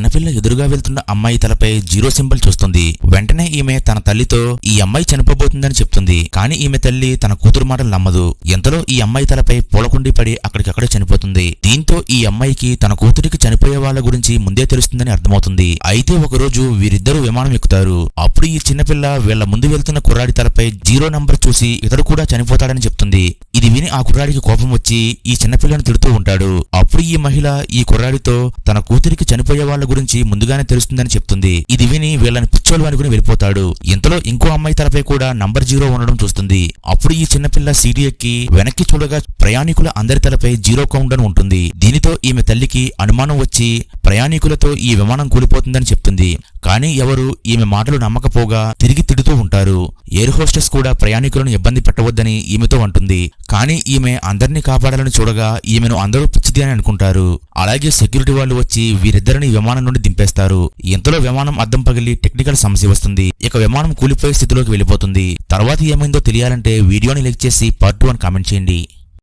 చిన్నపిల్ల ఎదురుగా వెళ్తున్న అమ్మాయి తలపై జీరో సింబల్ చూస్తుంది. వెంటనే ఈమె తన తల్లితో ఈ అమ్మాయి చనిపోబోతుందని చెప్తుంది. కానీ ఈమె తల్లి తన కూతురు మాటలు నమ్మదు. ఎంతలో ఈ అమ్మాయి తలపై పూలకుండి పడి అక్కడికక్కడే చనిపోతుంది. దీంతో ఈ అమ్మాయికి తన కూతురికి చనిపోయే వాళ్ళ గురించి ముందే తెలుస్తుందని అర్థమవుతుంది. అయితే ఒకరోజు వీరిద్దరూ విమానం ఎక్కుతారు. అప్పుడు ఈ చిన్నపిల్ల వీళ్ళ ముందు వెళ్తున్న కుర్రాడి తలపై జీరో నంబర్ చూసి ఇతడు కూడా చనిపోతాడని చెప్తుంది. ఇది విని ఆ కుర్రాడికి కోపం వచ్చి ఈ చిన్నపిల్లను తిడుతూ ఉంటాడు. అప్పుడు ఈ మహిళ ఈ కుర్రాడితో తన కూతురికి చనిపోయే వాళ్ళ గురించి ముందుగానే తెలుస్తుందని చెప్తుంది. ఇది విని వీళ్ళని పిచ్చోలు అనుకుని వెళ్ళిపోతాడు. ఇంతలో ఇంకో అమ్మాయి తలపై కూడా నంబర్ జీరో ఉండడం చూస్తుంది. అప్పుడు ఈ చిన్నపిల్ల సీటు ఎక్కి వెనక్కి చూడగా ప్రయాణికుల అందరి తలపై జీరో కౌంట్ అని ఉంటుంది. దీనితో ఈమె తల్లికి అనుమానం వచ్చి ప్రయాణికులతో ఈ విమానం కూలిపోతుందని చెప్తుంది. కానీ ఎవరు ఈమె మాటలు నమ్మకపోగా తిరిగి తిడుతూ ఉంటారు. ఎయిర్ హోస్టెస్ కూడా ప్రయాణికులను ఇబ్బంది పెట్టవద్దని ఈమెతో అంటుంది. కానీ ఈమె అందరినీ కాపాడాలని చూడగా ఈమెను అందరూ పిచ్చిది అని అనుకుంటారు. అలాగే సెక్యూరిటీ వాళ్ళు వచ్చి వీరిద్దరిని విమానం నుండి దింపేస్తారు. ఇంతలో విమానం అద్దం పగిలి టెక్నికల్ సమస్య వస్తుంది. ఇక విమానం కూలిపోయే స్థితిలోకి వెళ్ళిపోతుంది. తర్వాత ఏమైందో తెలియాలంటే వీడియోని లైక్ చేసి పార్ట్ వన్ కామెంట్ చేయండి.